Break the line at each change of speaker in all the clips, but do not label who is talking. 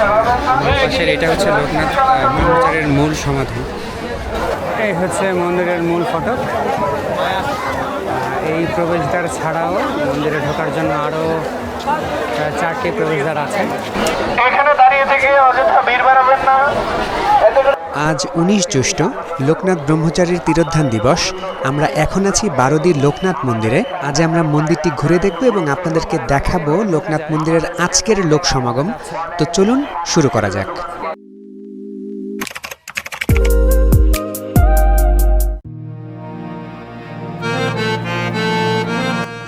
পাশের এটা হচ্ছে লোকনাথ মন্দিরের মূল সমাধি। এই হচ্ছে মন্দিরের মূল ফটক। এই প্রবেশদ্বার ছাড়াও মন্দিরে ঢোকার জন্য আরও চারটি প্রবেশদ্বার আছে।
এখানে দাঁড়িয়ে থেকে অযথা ভিড় বাড়াবেন না।
আজ উনিশ জ্যৈষ্ঠ লোকনাথ ব্রহ্মচারীর তিরোধান দিবস। আমরা এখন আছি বারোদির লোকনাথ মন্দিরে। আজ আমরা মন্দিরটি ঘুরে দেখব এবং আপনাদেরকে দেখাবো লোকনাথ মন্দিরের আজকের লোক সমাগম। তো চলুন শুরু করা যাক।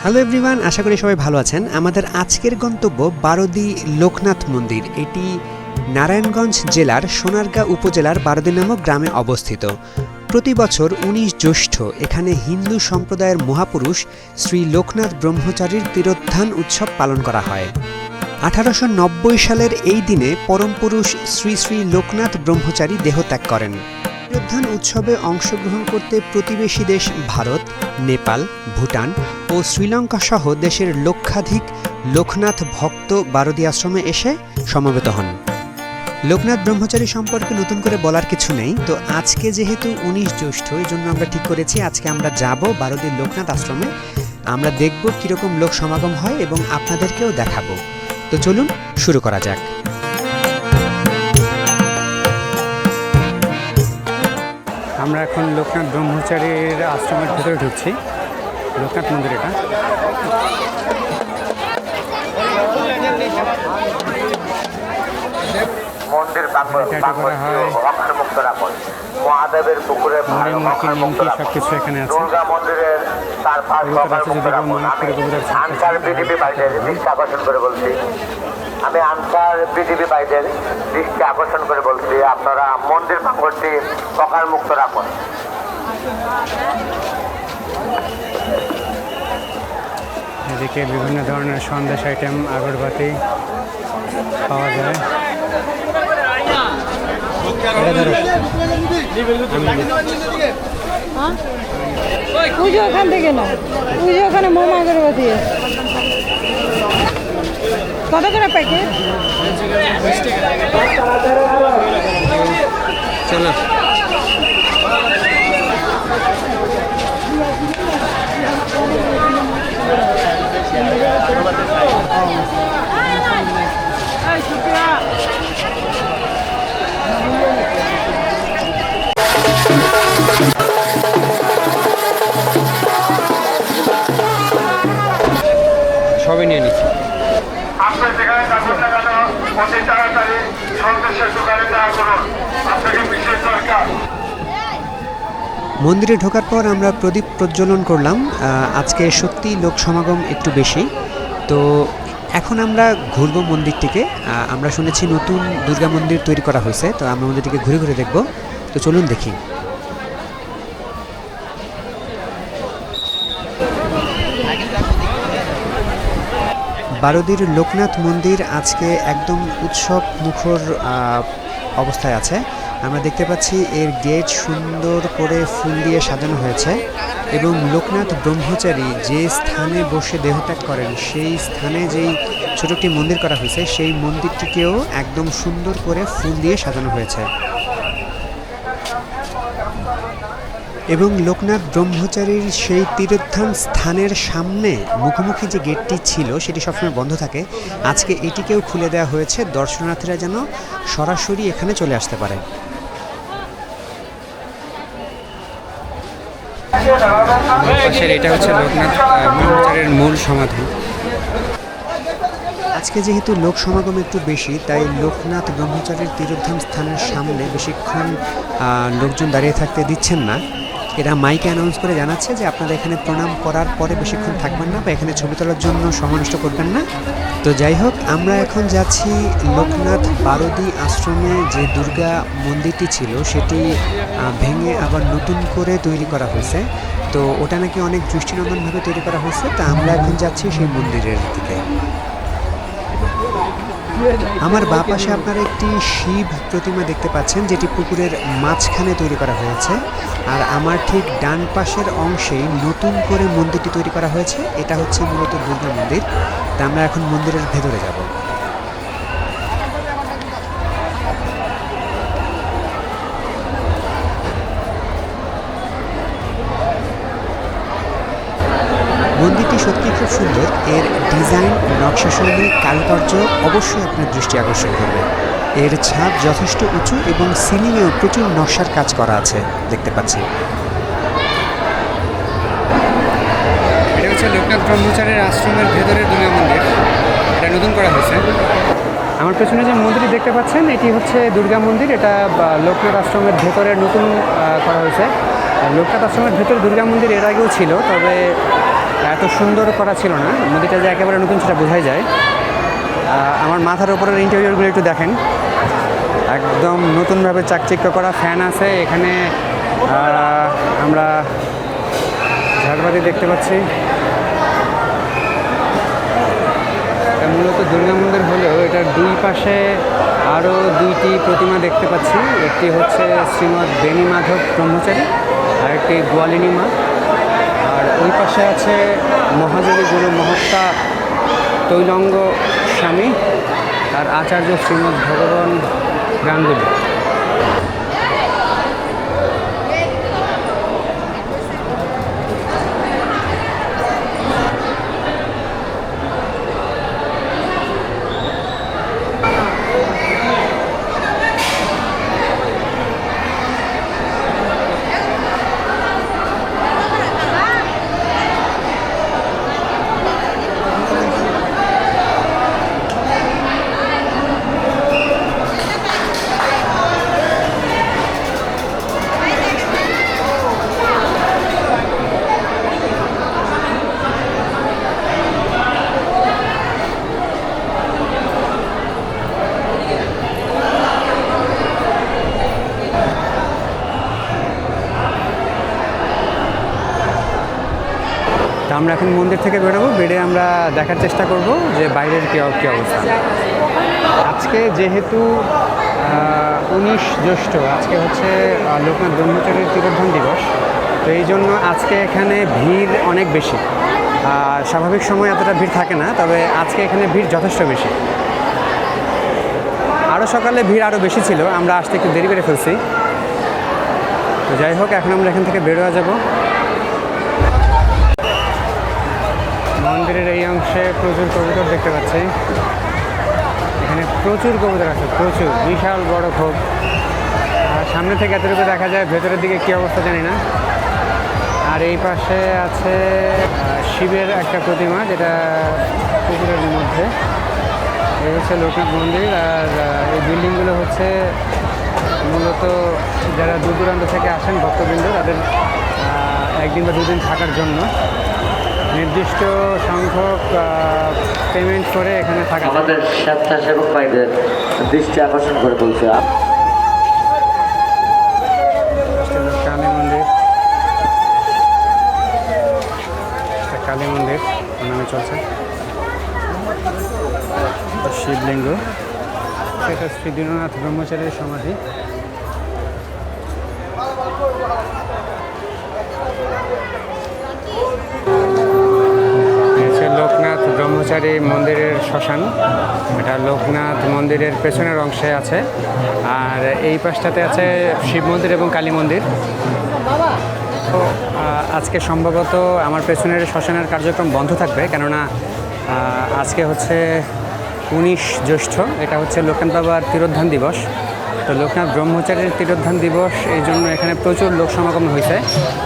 হ্যালো এভরিওয়ান, আশা করি সবাই ভালো আছেন। আমাদের আজকের গন্তব্য বারোদি লোকনাথ মন্দির। এটি নারায়ণগঞ্জ জেলার সোনারগাঁ উপজেলার বারোদি নামক গ্রামে অবস্থিত। প্রতি বছর উনিশ জ্যৈষ্ঠ এখানে হিন্দু সম্প্রদায়ের মহাপুরুষ শ্রী লোকনাথ ব্রহ্মচারীর তিরোত্থান উৎসব পালন করা হয়। আঠারোশো নব্বই সালের এই দিনে পরমপুরুষ শ্রী শ্রী লোকনাথ ব্রহ্মচারী দেহত্যাগ করেন। তিরোত্থান উৎসবে অংশগ্রহণ করতে প্রতিবেশী দেশ ভারত, নেপাল, ভুটান ও শ্রীলঙ্কা সহ দেশের লক্ষাধিক লোকনাথ ভক্ত বারদী আশ্রমে এসে সমবেত হন। লোকনাথ ব্রহ্মচারী সম্পর্কে নতুন করে বলার কিছু নেই। তো আজকে যেহেতু উনিশ জ্যৈষ্ঠ, এই জন্য আমরা ঠিক করেছি, আজকে আমরা যাব বারোদির লোকনাথ আশ্রমে। আমরা দেখব কীরকম লোক সমাগম হয় এবং আপনাদেরকেও দেখাবো। তো চলুন, শুরু করা যাক।
আমরা এখন লোকনাথ ব্রহ্মচারীর আশ্রমের ভেতরে ঢুকছি। লোকনাথ মন্দির এটা।
মন্দির মুক্ত রাখুন। মহাদেবের পুকুরে
সবকিছু এখানে আছে।
দুর্গা মন্দিরের তার পাশ মুক্ত রাখুন। আমি আনসার বিডিপি বাইদের দৃষ্টি আকর্ষণ করে বলছি। আমি আনসার বিডিপি বাইদের দৃষ্টি আকর্ষণ করে বলছি আপনারা মন্দির প্রাঙ্গণটি সকাল মুক্ত রাখুন।
এদিকে বিভিন্ন ধরনের সন্দেশ আইটেম আগরবাতি পাওয়া যায়।
পুজো ওখান থেকে না পুজো ওখানে মোমো আগরবাতি। কত করে প্যাকেট?
চলো। সবই নিয়ে নিচ্ছি।
আপনি যেখানে থাকুন না কেন অতি তাড়াতাড়ি সন্দেশের দোকানে দেওয়া করুন আপনাকে বিশেষ দরকার।
মন্দিরে ঢোকার পর আমরা প্রদীপ প্রজ্বলন করলাম। আজকে সত্যি লোক সমাগম একটু বেশি। তো এখন আমরা ঘুরবো মন্দিরটিকে। আমরা শুনেছি নতুন দুর্গা মন্দির তৈরি করা হয়েছে, তো আমরা মন্দিরটিকে ঘুরে ঘুরে দেখব। তো চলুন দেখি। বারোদির লোকনাথ মন্দির আজকে একদম উৎসব মুখর অবস্থায় আছে। আমরা দেখতে পাচ্ছি এর গেট সুন্দর করে ফুল দিয়ে সাজানো হয়েছে এবং লোকনাথ ব্রহ্মচারী যে স্থানে বসে দেহত্যাগ করেন, সেই স্থানে যেই ছোট একটি মন্দির করা হয়েছে, সেই মন্দিরটিকেও একদম সুন্দর করে ফুল দিয়ে সাজানো হয়েছে। এবং লোকনাথ ব্রহ্মচারীর সেই তীরোত্থান স্থানের সামনে মুখোমুখি যে গেটটি ছিল সেটি সবসময় বন্ধ থাকে। আজকে এটিকেও খুলে দেওয়া হয়েছে। দর্শনার্থীরা যেন সরাসরি এখানে চলে আসতে পারে।
এটা হচ্ছে লোকনাথ ব্রহ্মচারীর মূল সমাধি।
আজকে যেহেতু লোক সমাগম একটু বেশি তাই লোকনাথ ব্রহ্মচারীর তীরোদ্ধান স্থানের সামনে বেশিক্ষণ লোকজন দাঁড়িয়ে থাকতে দিচ্ছেন না। এরা মাইকে অ্যানাউন্স করে জানাচ্ছে যে আপনারা এখানে প্রণাম করার পরে বেশিক্ষণ থাকবেন না বা এখানে ছবি তোলার জন্য সময় নষ্ট করবেন না। তো যাই হোক, আমরা এখন যাচ্ছি লোকনাথ বারদি আশ্রমে যে দুর্গা মন্দিরটি ছিল, সেটি ভেঙে আবার নতুন করে তৈরি করা হয়েছে। তো ওটা নাকি অনেক দৃষ্টিনন্দনভাবে তৈরি করা হয়েছে, তা আমরা এখন যাচ্ছি সেই মন্দিরের দিকে। আমার বা পাশে আপনারা একটি শিব প্রতিমা দেখতে পাচ্ছেন, যেটি পুকুরের মাঝখানে তৈরি করা হয়েছে। আর আমার ঠিক ডান পাশের অংশে নতুন করে মন্দিরটি তৈরি করা হয়েছে। এটা হচ্ছে মূলত দুর্গা মন্দির। তা আমরা এখন মন্দিরের ভেতরে যাব সুন্দর এর ডিজাইন কারুকার্য অবশ্যই আপনার দৃষ্টি আকর্ষণ করবে। এর ছাদ যথেষ্ট উঁচু এবং সিলিংয়েও প্রচুর নকশার কাজ করা আছে দেখতে পাচ্ছি।
এটা হচ্ছে লোকনাথ ব্রহ্মচারীর আশ্রমের ভেতরের দুর্গা মন্দির। এটা নতুন করা হয়েছে। আমার পেছনে যে মন্দিরটি দেখতে পাচ্ছেন এটি হচ্ছে দুর্গা মন্দির। এটা বা, লোকনাথ আশ্রমের ভেতরে নতুন করা হয়েছে। আর লোকনাথ আশ্রমের ভেতরে দুর্গা মন্দির এর আগেও ছিল তবে এত সুন্দর করা ছিল না। মন্দিরটা যে একেবারে নতুন সেটা বোঝাই যায়। আমার মাথার উপরের ইন্টেরিয়রগুলো একটু দেখেন। একদম নতুনভাবে চাকচিক্য করা ফ্যান আছে। এখানে আমরা ঝাড়বাতি দেখতে পাচ্ছি। মূলত দুর্গা মন্দির হলেও এটার দুই পাশে আরও দুইটি প্রতিমা দেখতে পাচ্ছি। একটি হচ্ছে শ্রীমৎ বেণী মাধব ব্রহ্মচারী আর একটি গোয়ালিনী মা। আর ওই পাশে আছে মহাযোগী গুরু মহাত্মা তৈলঙ্গ স্বামী আর আচার্য শ্রীমৎ ভগবান গাঙ্গুলি। আমরা এখন মন্দির থেকে বেরোবো, বেরিয়ে আমরা দেখার চেষ্টা করব যে বাইরের কী কী অবস্থা। আজকে যেহেতু উনিশ জ্যৈষ্ঠ, আজকে হচ্ছে লোকনাথ ব্রহ্মচারীর তিরোধান দিবস, তো এই জন্য আজকে এখানে ভিড় অনেক বেশি। স্বাভাবিক সময় এতটা ভিড় থাকে না, তবে আজকে এখানে ভিড় যথেষ্ট বেশি। আরও সকালে ভিড় আরও বেশি ছিল, আমরা আসতে একটু দেরি করে ফেলছি। তো যাই হোক, এখন আমরা এখান থেকে বেরোয়া যাব। মন্দিরের এই অংশে প্রচুর কবুতর দেখতে পাচ্ছি। এখানে প্রচুর কবুতর আছে, প্রচুর, বিশাল বড় ক্ষোভ আর সামনে থেকে এতটুকু দেখা যায়, ভেতরের দিকে কী অবস্থা জানি না। আর এই পাশে আছে শিবের একটা প্রতিমা যেটা পুকুরের মধ্যে। এই হচ্ছে লোকনাথ মন্দির, আর এই বিল্ডিংগুলো হচ্ছে মূলত যারা দূর দূরান্ত থেকে আসেন ভক্তবৃন্দ, তাদের একদিন বা দুদিন থাকার জন্য। নির্দিষ্ট সংখ্যক পেমেন্ট করে এখানে থাকা।
আমাদের স্বেচ্ছাসেবক ভাইদের দৃষ্টি আকর্ষণ করে বলছে
কালী মন্দির। কালী মন্দির নামে চলছে। শিবলিঙ্গ। এটা শ্রী দীননাথ ব্রহ্মচারীর সমাধি। ব্রহ্মচারী মন্দিরের শ্মশান। এটা লোকনাথ মন্দিরের পেছনের অংশে আছে। আর এই পাশটাতে আছে শিব মন্দির এবং কালী মন্দির। তো আজকে সম্ভবত আমার পেছনের শ্মশানের কার্যক্রম বন্ধ থাকবে। কেননা আজকে হচ্ছে উনিশ জ্যৈষ্ঠ। এটা হচ্ছে লোকনাথ বাবার তিরোধান দিবস। তো লোকনাথ ব্রহ্মচারীর তিরোধান দিবস এই জন্য এখানে প্রচুর লোক সমাগম হয়েছে।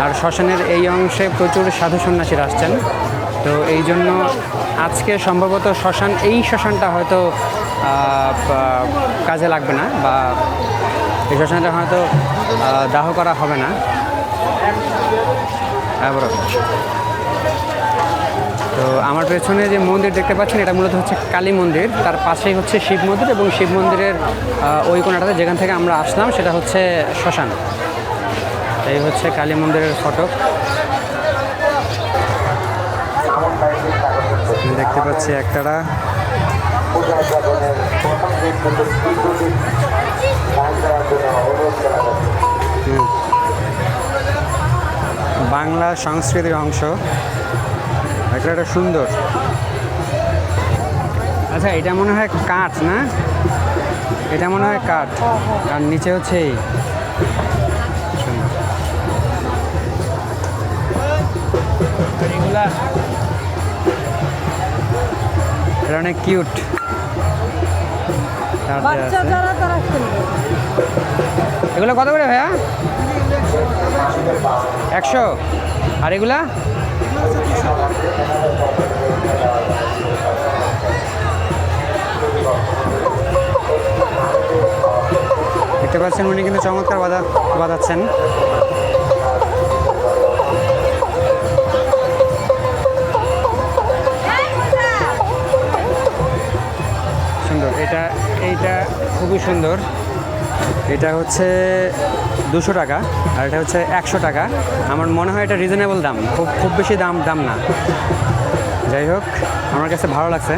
আর শ্মশানের এই অংশে প্রচুর সাধু সন্ন্যাসীরা আসছেন। তো এই জন্য আজকে সম্ভবত শ্মশান, এই শ্মশানটা হয়তো কাজে লাগবে না বা এই শ্মশানটা হয়তো দাহ করা হবে না। আবার তো আমার পেছনে যে মন্দির দেখতে পাচ্ছেন, এটা মূলত হচ্ছে কালী মন্দির। তার পাশেই হচ্ছে শিব মন্দির এবং শিব মন্দিরের ওই কোনাটাতে যেখান থেকে আমরা আসলাম, সেটা হচ্ছে শ্মশান। এই হচ্ছে কালী মন্দিরের ফটক দেখতে পাচ্ছি একটারা হুম। বাংলা সংস্কৃতির অংশ। একটা একটা সুন্দর। আচ্ছা এটা মনে হয় কাঠ, না? এটা মনে হয় কাঠ। আর নিচে হচ্ছে এই। এটা অনেক কিউট এগুলো কত করে ভাইয়া? একশো। আর এগুলা? দেখতে পাচ্ছেন উনি কিন্তু চমৎকার বাজা বাজাচ্ছেন। সুন্দর। এটা, এইটা খুবই সুন্দর। এটা হচ্ছে দুশো টাকা আর এটা হচ্ছে একশো টাকা। আমার মনে হয় এটা রিজনেবল দাম। খুব খুব বেশি দাম দাম না। যাই হোক, আমার কাছে ভালো লাগছে।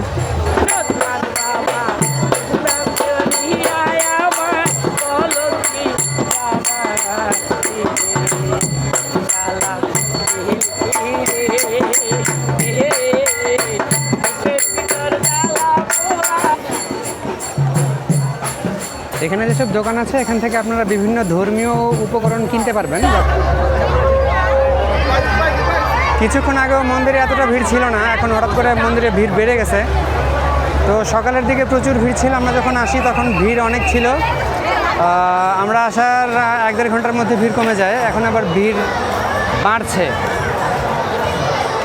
এখানে যেসব দোকান আছে এখান থেকে আপনারা বিভিন্ন ধর্মীয় উপকরণ কিনতে পারবেন। কিছুক্ষণ আগেও মন্দিরে এতটা ভিড় ছিল না এখন হঠাৎ করে মন্দিরে ভিড় বেড়ে গেছে। তো সকালের দিকে প্রচুর ভিড় ছিল আমরা যখন আসি তখন ভিড় অনেক ছিল। আমরা আসার এক দেড় ঘণ্টার মধ্যে ভিড় কমে যায় এখন আবার ভিড় বাড়ছে।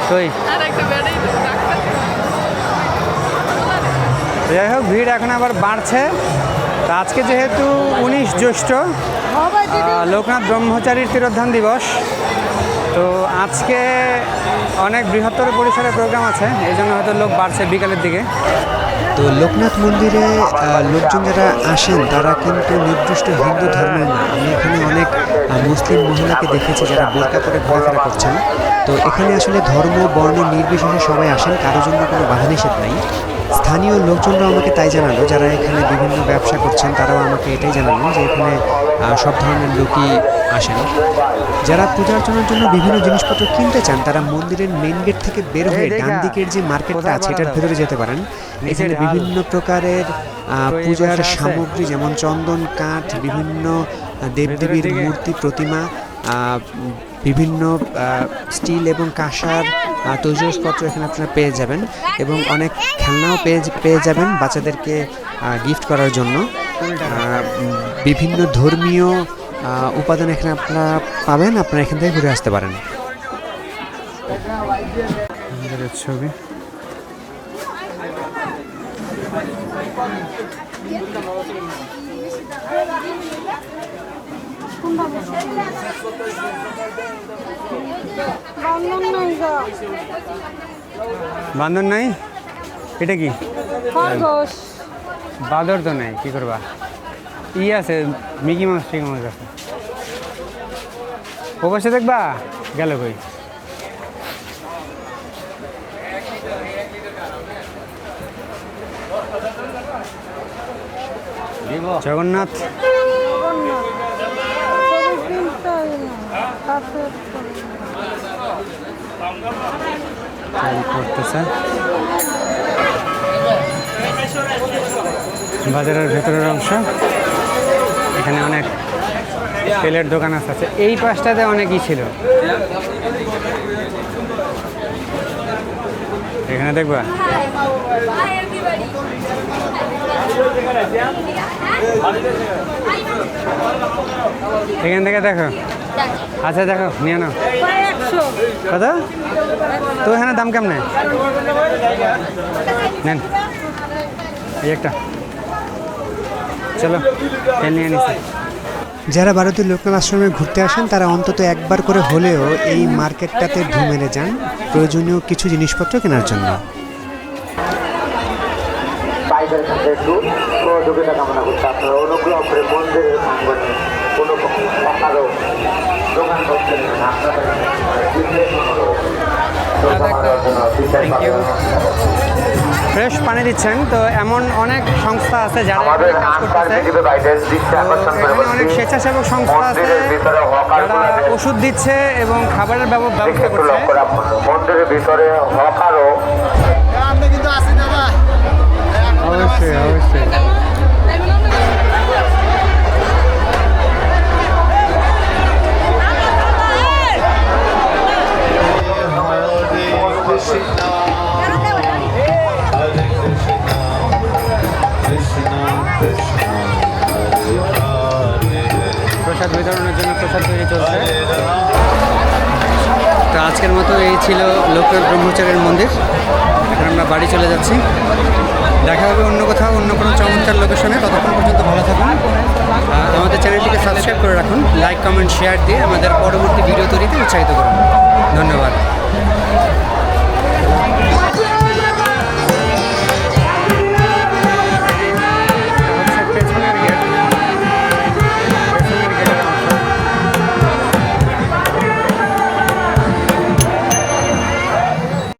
তোই যাই হোক ভিড় এখন আবার বাড়ছে। তা আজকে যেহেতু উনিশ জ্যৈষ্ঠ লোকনাথ ব্রহ্মচারীর তিরোধান দিবস, তো আজকে অনেক বৃহত্তর পরিসরে প্রোগ্রাম আছে, এই জন্য হয়তো লোক বাড়ছে বিকালের দিকে।
তো লোকনাথ মন্দিরে লোকজন যারা আসেন, তারা কিন্তু নির্দিষ্ট হিন্দু ধর্মের না। আমি এখানে অনেক মুসলিম মহিলাকে দেখেছি যারা বোরকা পরে ঘোরাফেরা করছেন। তো এখানে আসলে ধর্ম, বর্ণ নির্বিশেষে সবাই আসেন, কারোর জন্য কোনো বাধা নিষেধ নাই। স্থানীয় লোকজনরা আমাকে তাই জানালো যারা এখানে বিভিন্ন ব্যবসা করছেন তারাও আমাকে এটাই জানালেন যে এখানে সব ধরনের লোকই আসেন। যারা পূজা অর্চনার জন্য বিভিন্ন জিনিসপত্র কিনতে চান তারা মন্দিরের মেইন গেট থেকে বের হয়ে ডান দিকের যে মার্কেটটা আছে এটার ভেতরে যেতে পারেন। এখানে বিভিন্ন প্রকারের আহ, পূজার সামগ্রী যেমন চন্দন কাঠ বিভিন্ন দেবদেবীর মূর্তি প্রতিমা বিভিন্ন স্টিল এবং কাঁসার তৈজসপত্র এখানে আপনারা পেয়ে যাবেন এবং অনেক খেলনাও পেয়ে পেয়ে যাবেন বাচ্চাদেরকে গিফট করার জন্য। বিভিন্ন ধর্মীয় উপাদান এখানে আপনারা পাবেন, আপনারা এখান থেকে ঘুরে আসতে পারেন।
মন্দিরের ছবি
বান্ধন নাই গো।
বান্দর নাই? এটা কি?
খরগোশ।
বাদর তো নেই কি করবা? ই আছে মিকি মাছ টিকি মাছ আছে। ও পাশে দেখবা? গেল কই? জগন্নাথ
ছবি কিনতে হয় না কাছে
চাল করতেছে বাজারের ভেতরের অংশ। এখানে অনেক তেলের দোকান আছে। আছে। এই পাশটাতে অনেকই ছিল। এখানে দেখবা? এখান থেকে দেখো। আচ্ছা দেখো নিয়ে নাও। কত তো এখানে দাম কেমন? নেন। এই একটা। চলো তেল নিয়ে নিছি।
যারা ভারতীয় লোকনাথ আশ্রমে ঘুরতে আসেন তারা অন্তত একবার করে হলেও এই মার্কেটটাতে ঢু মেরে যান প্রয়োজনীয় কিছু জিনিসপত্র কেনার জন্য।
বাইরের কাছে একটু সহযোগিতা কামনা করছে। আপনারা অনুগ্রহ করে মন্দিরের দোকান করছেন আপনাদের।
ফ্রেশ পানি দিচ্ছেন তো এমন অনেক সংস্থা আছে যারা কাজ করতেছে অনেক স্বেচ্ছাসেবক সংস্থা আছে যারা ওষুধ দিচ্ছে এবং খাবারের ব্যব- ব্যবস্থা করছে
মন্দিরের ভিতরে হকারও
লোকনাথ ব্রহ্মচারীর মন্দির। এখন আমরা বাড়ি চলে যাচ্ছি। দেখা হবে অন্য কোথাও, অন্য কোনো চমৎকার লোকেশনে ততক্ষণ পর্যন্ত ভালো থাকুন। আমাদের চ্যানেলটিকে সাবস্ক্রাইব করে রাখুন। লাইক কমেন্ট শেয়ার দিয়ে আমাদের পরবর্তী ভিডিও তৈরিতে উৎসাহিত করুন। ধন্যবাদ।